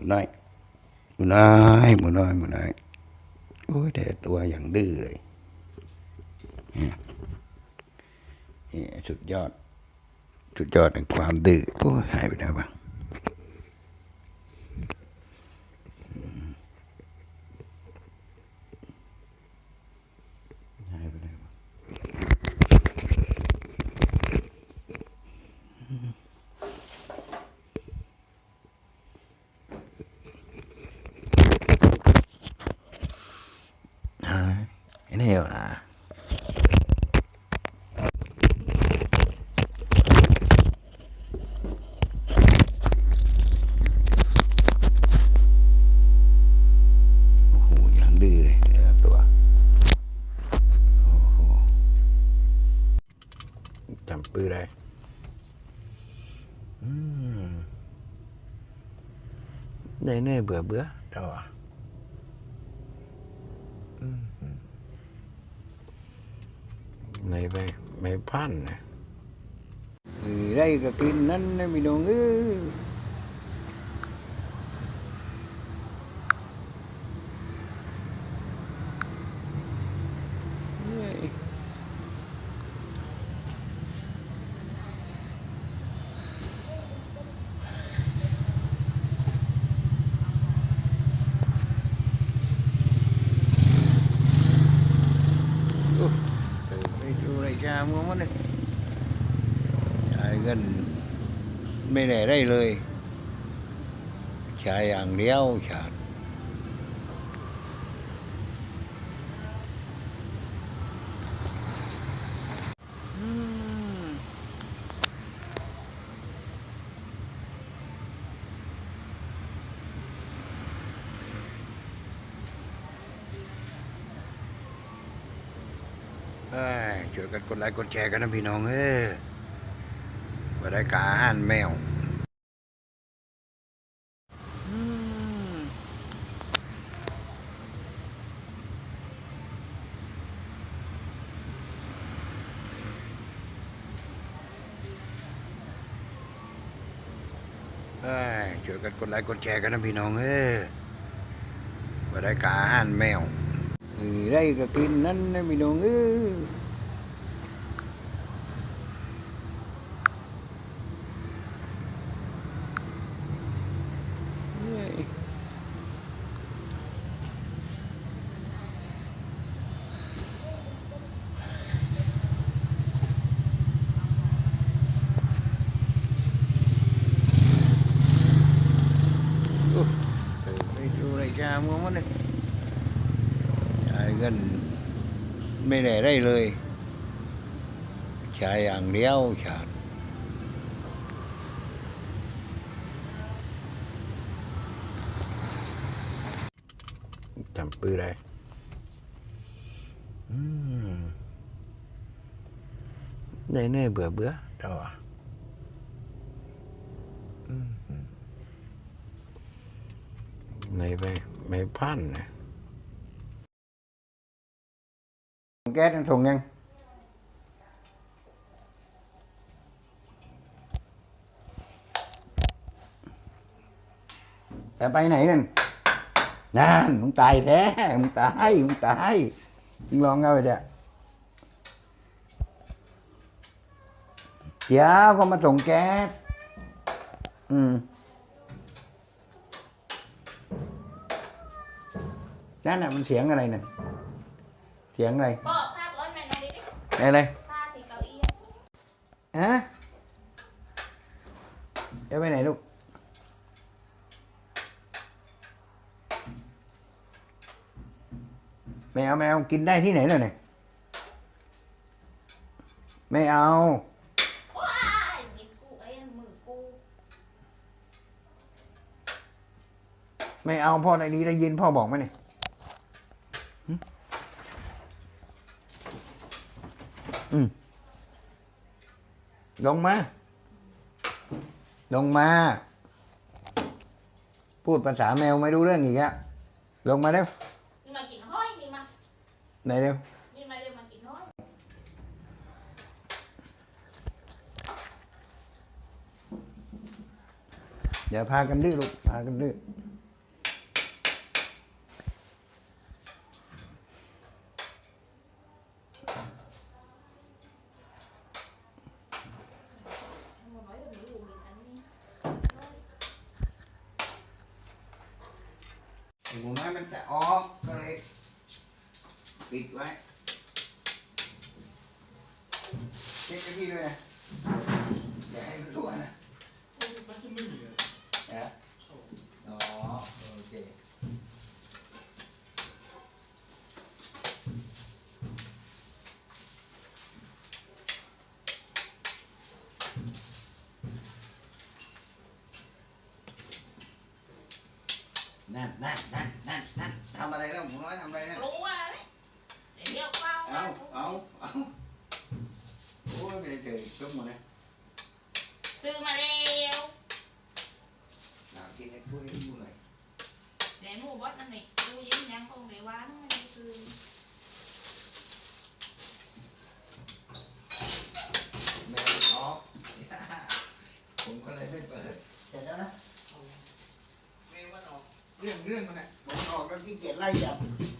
มน้อยหมูน้อยหมูน้อยหมูน้อยโอ้ยแต่ตัวอย่างดื้อเลยเนี่ยสุดยอด สุดยอดแห่งความดื้อโอ้ยหายไปไหนวะห Đây này bữa bữa đâu à ไม่ไปไม่พันนะเออได้ก็กินนั่นนะพี่น้องเออเฮ้ยโอ้เออไปดูไรชามัวมันเลย เงินไม่ได้ได้เลยช้อย่างเดียวชาติอืมเอ้ยช่วยกันกดไลค์กดแชร์กันนะพี่น้องเออ มาได้การอาหารแมวอืมเอ้ยช่วยกันกดไลค์กดแชร์กันนะพี่น้องเออมาได้การอาหารแมวเออได้ก็กินนั่นนะพี่น้องเออ เฮ้ยโอ้เออไปดูไร ชามัวมันเลยจ่ายเงินไม่ได้ได้เลยใช้อย่างเดียวชาติจำปื้อได้อืมได้เน่เบื่อเบื่อเจ้าอะอืมไม่ไป ไม่พันนะแก๊สส่งยังแต่ไปไหนนั่นนั่นมึงตายแท้มึงตายมึงตายมึงลองเอาไปเถอะเดี๋ยวก็มาส่งแก๊สอืม นั่นน่ะมันเสียงอะไรนั่นเสียงอะไรบอกภาพอ้อนแมนนาดิอะไรภาพที่เก้าอี้ฮะจะไปไหนลูกไม่เอาไม่เอากินได้ที่ไหนเลยเนี่ยไม่เอาว้ายกินกูไอ้มือกูไม่เอาพ่อในนี้ได้ยินพ่อบอกไหมเนี่ย อืมลงมา ลงมา พูดภาษาแมวไม่รู้เรื่องอีกอะลงมาเร็วนี่มากินห้อยนี่มาไหนเร็วนี่มาเร็วมากินห้อยอย่าพากันดื้อลูกพากันดื้อ ไอ้ หมูน้อยมันจะออกก็เลยปิดไว้เช็คกันที่ด้วยนะอย่าให้มันรั่วนะ มันจะไม่มีเลย นะอ๋อโอเค นั่นนั่นนั่นนั่นนั่นทำอะไรแล้วหมูน้อยทำอะไรนะรู้ว่าเลยเดี๋ยวเป้าเอาเรื่องเรื่องมันอะออกแล้วขี้เกียจไล่จับมันออกมันออกก็เลยขี้เกียจไล่จับ